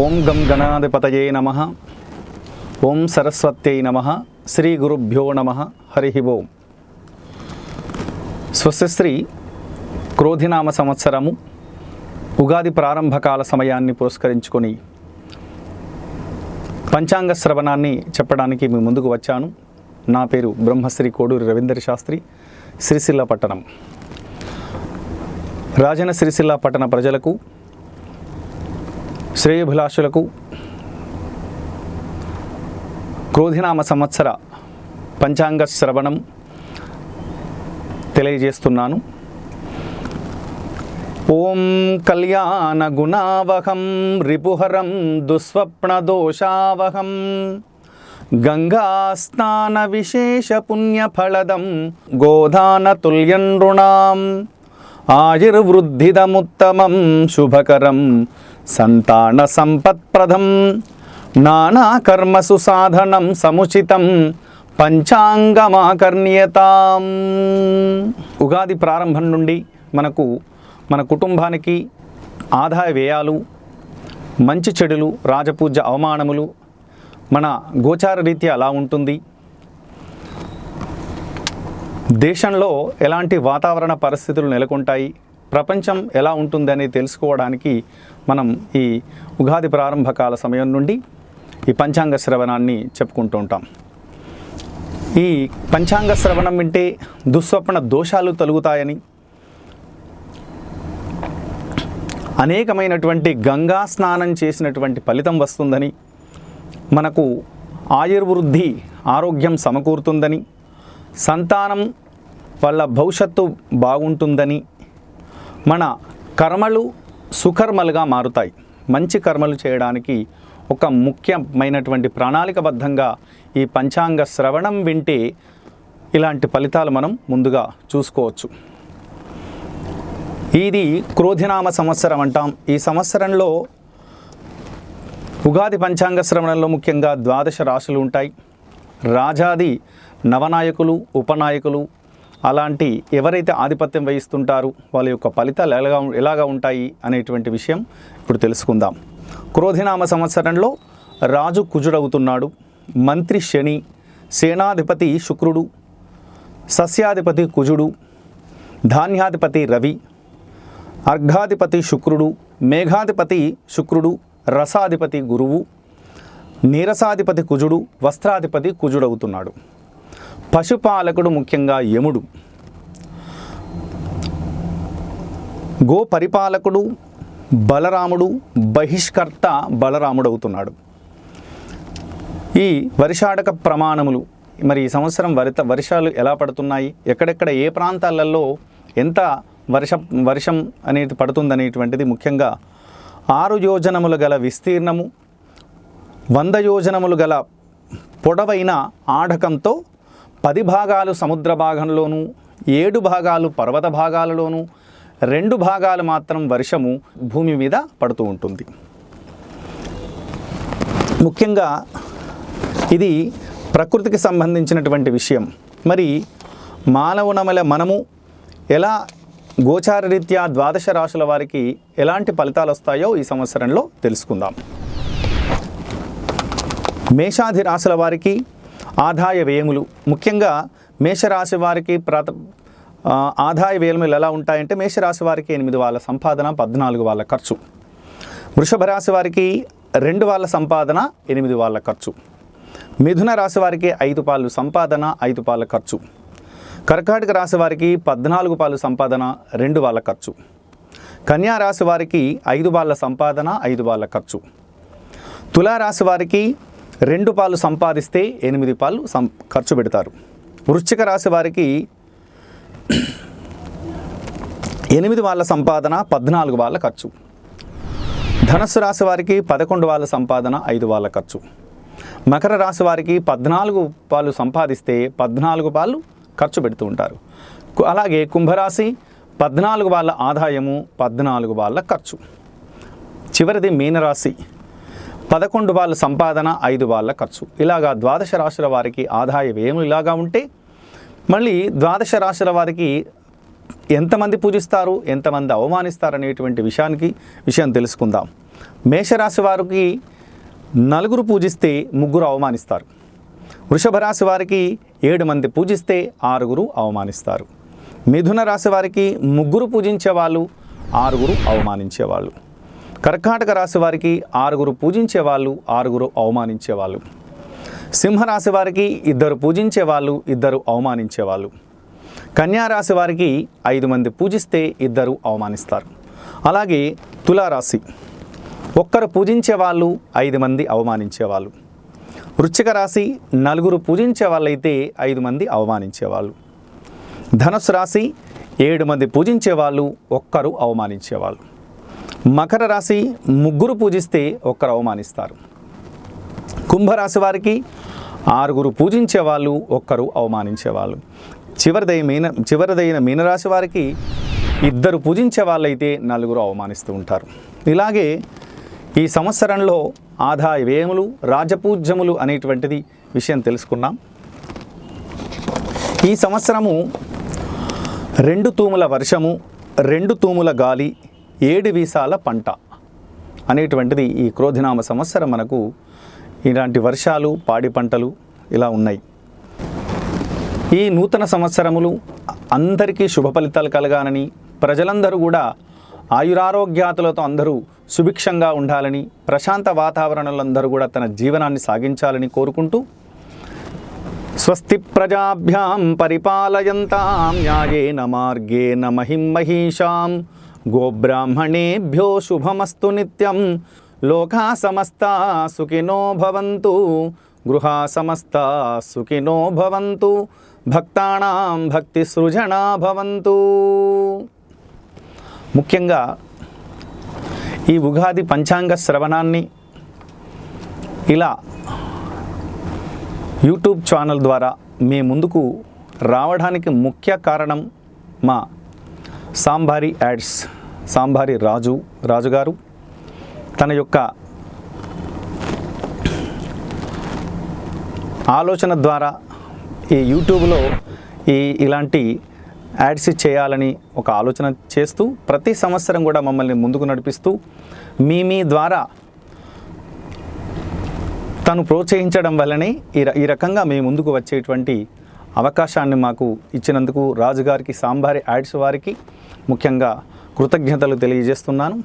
ఓం గం గణాధిపతయే నమ. ఓం సరస్వత్యై నమ. శ్రీ గురుభ్యో నమ. హరి ఓం. స్వస్యశ్రీ క్రోధినామ సంవత్సరము ఉగాది ప్రారంభకాల సమయాన్ని పురస్కరించుకొని పంచాంగ శ్రవణాన్ని చెప్పడానికి మీ ముందుకు వచ్చాను. నా పేరు బ్రహ్మశ్రీ కోడూరి రవీంద్ర శాస్త్రి సిరిసిల్ల పట్టణం. రాజన సిరిసిల్ల పట్టణ ప్రజలకు శ్రేయభిలాషులకు క్రోధినామ సంవత్సర పంచాంగ శ్రవణం తెలియజేస్తున్నాను. ఓం కళ్యాణ గుణావహం రిపుహరం దుస్వప్నదోషావహం గంగాస్నాన విశేష పుణ్యఫలదం గోధాన తుల్యం నృణాం ఆయుర్వృద్ధిదముత్తమం శుభకరం. సంతాన సంపత్ప్రదం నానాకర్మసు సాధనం సముచితం పంచాంగమాకర్ణ్యతాం. ఉగాది ప్రారంభం నుండి మనకు మన కుటుంబానికి ఆదాయ వ్యయాలు మంచి చెడులు రాజపూజ అవమానములు మన గోచార రీత్యా అలా ఉంటుంది. దేశంలో ఎలాంటి వాతావరణ పరిస్థితులు నెలకొంటాయి? ప్రపంచం ఎలా ఉంటుందని తెలుసుకోవడానికి మనం ఈ ఉగాది ప్రారంభకాల సమయం నుండి ఈ పంచాంగ శ్రవణాన్ని చెప్పుకుంటూ ఉంటాం. ఈ పంచాంగ శ్రవణం వింటే దుస్వప్న దోషాలు తొలుగుతాయని అనేకమైనటువంటి గంగా స్నానం చేసినటువంటి ఫలితం వస్తుందని మనకు ఆయుర్వృద్ధి ఆరోగ్యం సమకూరుతుందని సంతానం వాళ్ళ భవిష్యత్తు బాగుంటుందని మన కర్మలు సుకర్మలుగా మారుతాయి. మంచి కర్మలు చేయడానికి ఒక ముఖ్యమైనటువంటి ప్రణాళికబద్ధంగా ఈ పంచాంగ శ్రవణం వింటే ఇలాంటి ఫలితాలు మనం ముందుగా చూసుకోవచ్చు. ఇది క్రోధినామ సంవత్సరం అంటాం. ఈ సంవత్సరంలో ఉగాది పంచాంగ శ్రవణంలో ముఖ్యంగా ద్వాదశ రాశులు ఉంటాయి. రాజాది నవనాయకులు ఉపనాయకులు అలాంటి ఎవరైతే ఆధిపత్యం వహిస్తుంటారు వాళ్ళ యొక్క ఫలితాలు ఎలాగా ఎలాగా ఉంటాయి అనేటువంటి విషయం ఇప్పుడు తెలుసుకుందాం. క్రోధినామ సంవత్సరంలో రాజు కుజుడవుతున్నాడు. మంత్రి శని సేనాధిపతి శుక్రుడు సస్యాధిపతి కుజుడు ధాన్యాధిపతి రవి అర్ఘాధిపతి శుక్రుడు మేఘాధిపతి శుక్రుడు రసాధిపతి గురువు నీరసాధిపతి కుజుడు వస్త్రాధిపతి కుజుడవుతున్నాడు. పశుపాలకుడు ముఖ్యంగా యముడు. గో పరిపాలకుడు బలరాముడు బహిష్కర్త బలరాముడు అవుతున్నాడు ఈ వర్షాడక ప్రమాణములు మరి ఈ సంవత్సరం వరిత వర్షాలు ఎలా పడుతున్నాయి ఎక్కడెక్కడ ఏ ప్రాంతాలలో ఎంత వర్ష వర్షం అనేది పడుతుందనేటువంటిది ముఖ్యంగా ఆరు యోజనములు గల విస్తీర్ణము వంద యోజనములు గల పొడవైన ఆఢకంతో పది భాగాలు సముద్ర భాగంలోనూ ఏడు భాగాలు పర్వత భాగాలలోనూ రెండు భాగాలు మాత్రం వర్షము భూమి మీద పడుతూ ఉంటుంది. ముఖ్యంగా ఇది ప్రకృతికి సంబంధించినటువంటి విషయం. మరి మానవునమల మనము ఎలా గోచారరీత్యా ద్వాదశ రాశుల వారికి ఎలాంటి ఫలితాలు వస్తాయో ఈ సంవత్సరంలో తెలుసుకుందాం. మేషాది రాశుల వారికి ఆదాయ వ్యయములు. ముఖ్యంగా మేషరాశి వారికి ప్రత ఆదాయ వ్యయములు ఎలా ఉంటాయంటే మేషరాశి వారికి ఎనిమిది వాళ్ళ సంపాదన పద్నాలుగు వాళ్ళ ఖర్చు. వృషభ రాశి వారికి రెండు వాళ్ళ సంపాదన ఎనిమిది వాళ్ళ ఖర్చు. మిథున రాశి వారికి ఐదు పాలు సంపాదన ఐదు పాల ఖర్చు. కర్కాటక రాశి వారికి పద్నాలుగు పాలు సంపాదన రెండు వాళ్ళ ఖర్చు. కన్యా రాశి వారికి ఐదు వాళ్ళ సంపాదన ఐదు వాళ్ళ ఖర్చు. తులారాశి వారికి రెండు పాలు సంపాదిస్తే ఎనిమిది పాలు సం ఖర్చు పెడతారు. వృశ్చిక రాశి వారికి ఎనిమిది వాళ్ళ సంపాదన పద్నాలుగు వాళ్ళ ఖర్చు. ధనస్సు రాశి వారికి పదకొండు వాళ్ళ సంపాదన ఐదు వాళ్ళ ఖర్చు. మకర రాశి వారికి పద్నాలుగు పాలు సంపాదిస్తే పద్నాలుగు పాలు ఖర్చు పెడుతూ ఉంటారు. అలాగే కుంభరాశి పద్నాలుగు వాళ్ళ ఆదాయము పద్నాలుగు వాళ్ళ ఖర్చు. చివరిది మీనరాశి. పదకొండు వాళ్ళ సంపాదన ఐదు వాళ్ళ ఖర్చు. ఇలాగా ద్వాదశ రాశుల వారికి ఆదాయ వ్యయం ఇలాగా ఉంటే మళ్ళీ ద్వాదశ రాశుల వారికి ఎంతమంది పూజిస్తారు ఎంతమంది అవమానిస్తారు అనేటువంటి విషయానికి విషయం తెలుసుకుందాం. మేషరాశి వారికి నలుగురు పూజిస్తే ముగ్గురు అవమానిస్తారు. వృషభ రాశి వారికి ఏడు మంది పూజిస్తే ఆరుగురు అవమానిస్తారు. మిథున రాశి వారికి ముగ్గురు పూజించే వాళ్ళు ఆరుగురు అవమానించేవాళ్ళు. కర్కాటక రాశి వారికి ఆరుగురు పూజించే వాళ్ళు ఆరుగురు అవమానించే వాళ్ళు సింహరాశి వారికి ఇద్దరు పూజించే వాళ్ళు ఇద్దరు అవమానించే వాళ్ళు కన్యా రాశి వారికి ఐదు మంది పూజిస్తే ఇద్దరు అవమానిస్తారు. అలాగే తులారాశి ఒక్కరు పూజించే వాళ్ళు ఐదు మంది అవమానించే వాళ్ళు వృశ్చిక రాశి నలుగురు పూజించే వాళ్ళైతే ఐదు మంది అవమానించేవాళ్ళు. ధనుసు రాశి ఏడు మంది పూజించే వాళ్ళు ఒక్కరు అవమానించేవాళ్ళు. మకర రాశి ముగ్గురు పూజిస్తే ఒక్కరు అవమానిస్తారు. కుంభరాశి వారికి ఆరుగురు పూజించే వాళ్ళు ఒక్కరు అవమానించేవాళ్ళు చివరిదై మీన చివరిదైన మీనరాశి వారికి ఇద్దరు పూజించే వాళ్ళైతే నలుగురు అవమానిస్తూ ఉంటారు. ఇలాగే ఈ సంవత్సరంలో ఆదాయ వ్యయములు రాజపూజ్యములు అనేటువంటిది విషయం తెలుసుకున్నాం. ఈ సంవత్సరము రెండు తూముల వర్షము రెండు తూముల గాలి ఏడు వీసాల పంట అనేటువంటిది ఈ క్రోధినామ సంవత్సరం మనకు ఇలాంటి వర్షాలు పాడి పంటలు ఇలా ఉన్నాయి. ఈ నూతన సంవత్సరములు అందరికీ శుభ ఫలితాలు కలగాలని ప్రజలందరూ కూడా ఆయురారోగ్యాతులతో అందరూ సుభిక్షంగా ఉండాలని ప్రశాంత వాతావరణంలో అందరూ కూడా తన జీవనాన్ని సాగించాలని కోరుకుంటూ స్వస్తి ప్రజాభ్యాం పరిపాలయంతాం న్యాయేన మార్గేణ మహిం మహిషాం. గోబ్రాహ్మణేభ్యో శుభమస్తు నిత్యం. లోకా సమస్తా సుఖినో భవంతు. గృహా సమస్తా సుఖినో భవంతు. భక్తానాం భక్తి సృజనా భవంతు. ముఖ్యంగా ఈ ఉగాది పంచాంగ శ్రవణాన్ని ఇలా యూట్యూబ్ ఛానల్ ద్వారా మీ ముందుకు రావడానికి ముఖ్య కారణం మా సాంబారి యాడ్స్. సాంబారి రాజు రాజుగారు తన యొక్క ఆలోచన ద్వారా ఈ యూట్యూబ్లో ఈ ఇలాంటి యాడ్స్ చేయాలని ఒక ఆలోచన చేస్తూ ప్రతి సంవత్సరం కూడా మమ్మల్ని ముందుకు నడిపిస్తూ మీ మీ ద్వారా తను ప్రోత్సహించడం వల్లనే ఈ ర- ఈ రకంగా మేము ముందుకు వచ్చేటువంటి అవకాశాన్ని మాకు ఇచ్చినందుకు రాజుగారికి సాంబారి యాడ్స్ వారికి ముఖ్యంగా కృతజ్ఞతలు తెలియజేస్తున్నాను.